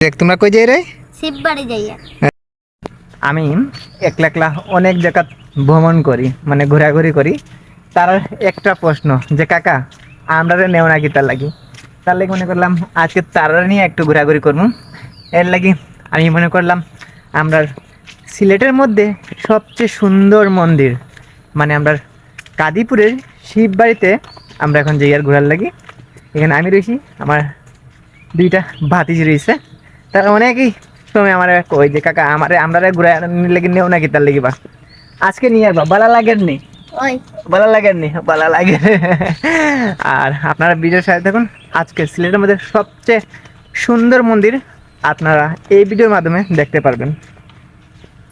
দেখ তোমরা কই যাই রে শিববাড়ি যাইয়া। আমি একলা একলা অনেক জায়গা ভ্রমণ করি মানে ঘোরাঘুরি করি। তার একটা প্রশ্ন যে কাকা আমরা রে নেও নাকি তার লাগি? তার লাগি মনে করলাম আজকে তারা নিয়ে একটু ঘোরাঘুরি করব এর লাগি আমি মনে করলাম আমরা সিলেটের মধ্যে সবচেয়ে সুন্দর মন্দির মানে আমরা কাদিপুরের শিব বাড়িতে আমরা এখন যাই আর ঘোরার লাগি। এখানে আমি রয়েছি আমার দুইটা ভাতিজি রয়েছে তারা কি? সময় আমার কই যে কাকা আমারে আমরা ঘুরে লেগে নেও নাকি তার লেগে বা? আজকে নিয়ে আসবা বালা লাগেন নি ওই। বালা লাগেন নি বালা লাগে। আর আপনারা ভিডিওর সাথে দেখুন আজকে সিলেটের মধ্যে সবচেয়ে সুন্দর মন্দির আপনারা এই ভিডিওর মাধ্যমে দেখতে পারবেন।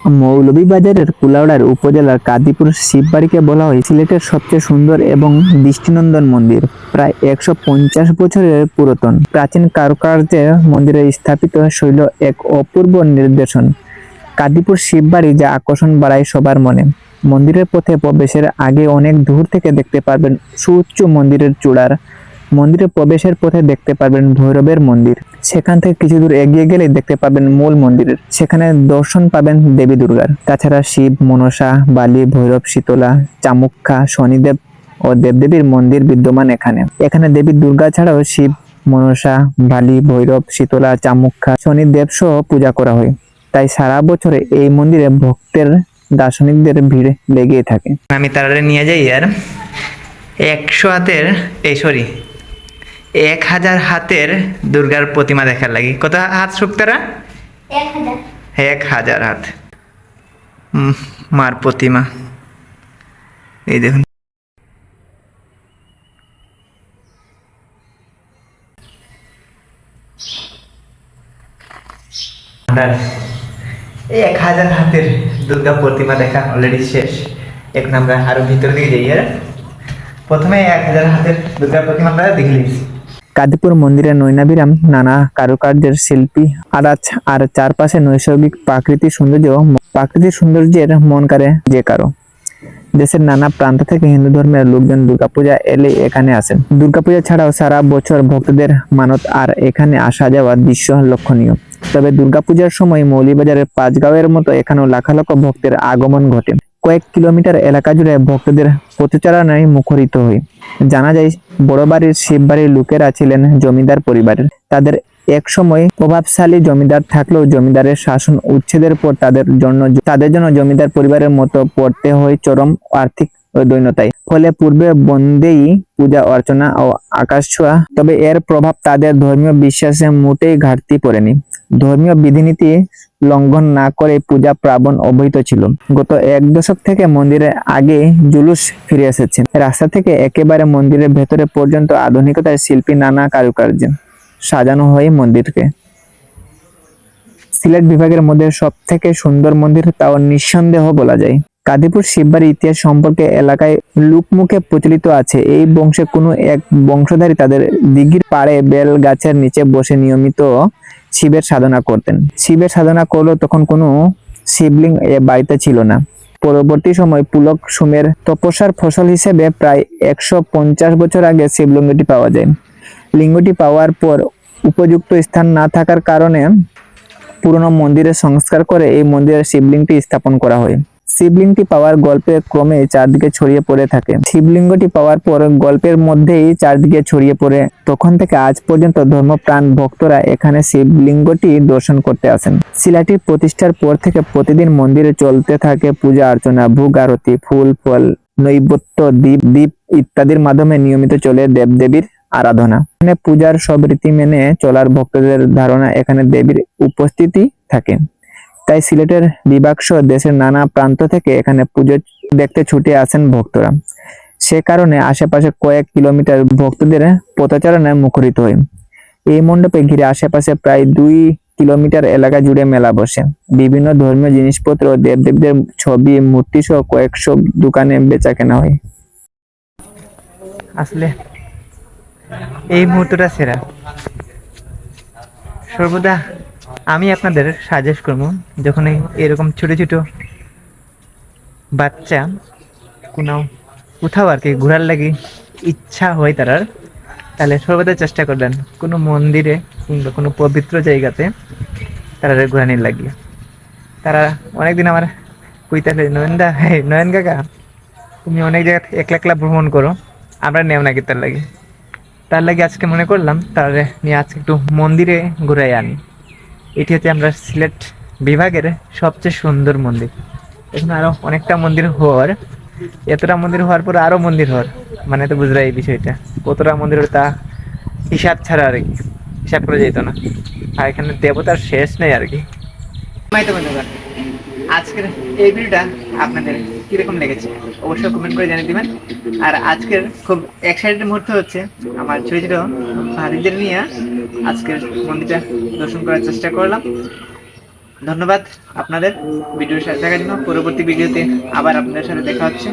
মৌলভীবাজারের কুলাউড়ার উপজেলার কাদিপুর শিববাড়িকে বলা হয় সিলেটের সবচেয়ে সুন্দর এবং দৃষ্টিনন্দন মন্দির, প্রায় একশো পঞ্চাশ বছরের পুরাতন। প্রাচীন কারুকার্যে মন্দিরে স্থাপিত শৈল এক অপূর্ব নির্দেশন কাদিপুর শিববাড়ি যা আকর্ষণ বাড়ায় সবার মনে। মন্দিরের পথে প্রবেশের আগে অনেক দূর থেকে দেখতে পারবেন সুউচ্চ মন্দিরের চূড়ার মন্দিরে প্রবেশের পথে দেখতে পাবেন ভৈরবের মন্দির। সেখান থেকে কিছু দূর এগিয়ে গেলে দেখতে পাবেন মূল মন্দির। সেখানে দর্শন পাবেন দেবী দুর্গার। তাছাড়া শিব, মনসা, বালি, ভৈরব, শীতলা, চামুক্ষা, শনিদেব ও দেবদেবীর মন্দির বিদ্যমান এখানে। এখানে দেবী দুর্গা ছাড়াও শিব, মনসা, বালি, ভৈরব, শীতলা, চামুক্ষা, শনিদেব সহ পূজা করা হয়। তাই সারা বছরে এই মন্দিরে ভক্তের, দার্শনিকদের ভিড় লেগেই থাকে। আমি তারা নিয়ে যাই আর। একশো হাতের, এই সরি এক হাজার হাতের দুর্গার প্রতিমা দেখার লাগি। কত হাত শুক্তারা? এক হাজার। এক হাজার হাত। মার প্রতিমা। এই দেখুন। এক হাজার হাতের দুর্গা প্রতিমা দেখা অলরেডি শেষ। এখন আমরা আরও ভিতর দিকে যাই প্রথমে এক হাজার হাতের দুর্গা প্রতিমা আমরা দেখে নিয়েছি। কাদিপুর মন্দিরের নৈনাবিরাম নানা কারুকার্যের শিল্পী, আর আর চারপাশে নৈসর্গিক প্রাকৃতিক সৌন্দর্য প্রাকৃতিক সৌন্দর্যের মন কারে যে কারও। দেশের নানা প্রান্ত থেকে হিন্দু ধর্মের লোকজন দুর্গাপূজা এলে এখানে আসেন। দুর্গাপূজা ছাড়াও সারা বছর ভক্তদের মানত আর এখানে আসা যাওয়া দৃশ্য লক্ষণীয়। তবে দুর্গাপূজার সময় মৌলিবাজারের পাঁচগাঁওয়ের মতো এখানেও লাখালক্ষ ভক্তের আগমন ঘটে। কয়েক কিলোমিটার এলাকা জুড়ে ভক্তদের প্রতিচারণায় মুখরিত হয় জানা যায়, বড় বাড়ির শিব বাড়ির লোকেরা ছিলেন জমিদার পরিবারের। তাদের এক সময় প্রভাবশালী জমিদার থাকলেও জমিদারের শাসন উচ্ছেদের পর তাদের জন্য তাদের জন্য জমিদার পরিবারের মতো পড়তে হয় চরম আর্থিক দৈন্যতায় ফলে পূর্বে বন্দেই পূজা, অর্চনা ও আকাশ ছোঁয়া, তবে এর প্রভাব তাদের ধর্মীয় বিশ্বাসে মোটেই ঘাটতি পড়েনি। ধর্মীয় বিধিনীতি লঙ্ঘন না করে পূজা প্রাবণ অবহিত ছিল। গত এক দশক থেকে মন্দিরে আগে জুলুস ফিরে এসেছে। রাস্তা থেকে একেবারে মন্দিরের ভেতরে পর্যন্ত আধুনিকতার শিল্পী নানা কারুকার্য সাজানো হয় মন্দিরকে। সিলেট বিভাগের মধ্যে সব থেকে সুন্দর মন্দির তাও নিঃসন্দেহ বলা যায়। কাদিপুর শিববাড়ির ইতিহাস সম্পর্কে এলাকায় লোকমুখে প্রচলিত আছে। এই বংশে কোনো এক বংশধারী তাদের দিঘির পাড়ে বেল গাছের নিচে বসে নিয়মিত শিবের সাধনা করতেন। শিবের সাধনা করলেও তখন কোনো শিবলিঙ্গ এ বাড়িতে ছিল না। পরবর্তী সময় পুলক সুমের তপস্যার ফসল হিসেবে প্রায় একশো পঞ্চাশ বছর আগে শিবলিঙ্গটি পাওয়া যায়। লিঙ্গটি পাওয়ার পর উপযুক্ত স্থান না থাকার কারণে পুরনো মন্দিরের সংস্কার করে এই মন্দিরের শিবলিঙ্গটি স্থাপন করা হয়। শিবলিঙ্গটি পাওয়ার গল্পে ক্রমে চারদিকে ছড়িয়ে পড়ে থাকে। শিবলিঙ্গটি পাওয়ার পর গল্পের মধ্যেই চারদিকে ছড়িয়ে পড়ে। তখন থেকে আজ পর্যন্ত ধর্মপ্রাণ ভক্তরা এখানে শিবলিঙ্গটি দর্শন করতে আসেন। শিলাটি প্রতিষ্ঠার পর থেকে প্রতিদিন মন্দিরে চলতে থাকে পূজা অর্চনা, ভোগ আরতি, ফুল, ফল, নৈবত্য দ্বীপ দ্বীপ ইত্যাদির মাধ্যমে নিয়মিত চলে দেবদেবীর আরাধনা। এখানে পূজার সব রীতি মেনে চলার ভক্তদের ধারণা এখানে দেবীর উপস্থিতি থাকে। তাই সিলেটের বিভাগ সহ দেশের নানা প্রান্ত থেকে এখানে পুজো দেখতে ছুটে আসেন ভক্তরা। সে কারণে আশেপাশে কয়েক কিলোমিটার ভক্তদের পথচারণায় মুখরিত হয় এই মণ্ডপে ঘিরে আশেপাশে প্রায় দুই কিলোমিটার এলাকা জুড়ে মেলা বসে। বিভিন্ন ধর্মীয় জিনিসপত্র, দেবদেবীদের ছবি, মূর্তি সহ কয়েকশো দোকানে বেচা কেনা হয়। আসলে এই মুহূর্তটা সেরা। সর্বদা আমি আপনাদের সাজেস্ট করব, যখন এরকম ছোট ছোট বাচ্চা কোনো কোথাও আর কি ঘোরার লাগে ইচ্ছা হয় তারার, তাহলে সর্বদা চেষ্টা করবেন কোনো মন্দিরে কিংবা কোনো পবিত্র জায়গাতে তারা ঘুরানির লাগিয়ে তারা অনেকদিন আমার কইতালে নয়নদা হ্যাঁ নয়ন কাকা, তুমি অনেক জায়গা একলা একলা ভ্রমণ করো, আমরা নেও নাকি তার লাগে? তার লাগে আজকে মনে করলাম তার নিয়ে আজকে একটু মন্দিরে ঘুরাই আনি। এটি হচ্ছে আমরা সিলেট বিভাগের সবচেয়ে সুন্দর মন্দির। এখন আরও অনেকটা মন্দির হওয়ার। এতটা মন্দির হওয়ার পর আরও মন্দির হওয়ার। মানে তো বুঝরা এই বিষয়টা। কতটা মন্দির তা হিসাব ছাড়া আর কি। হিসাব করে যেত না। আর এখানে দেবতার শেষ নেই আর কি। আজকের এই ভিডিওটা আপনাদের কীরকম লেগেছে অবশ্যই কমেন্ট করে জানিয়ে দিবেন। আর আজকের খুব এক্সাইটেড মুহূর্ত হচ্ছে আমার ছোট ছোট ভাতিদের নিয়ে। আজকের মন্দিরটা দর্শন করার চেষ্টা করলাম। ধন্যবাদ আপনাদের ভিডিওর সাথে দেখার জন্য। পরবর্তী ভিডিওতে আবার আপনাদের সাথে দেখা হচ্ছে।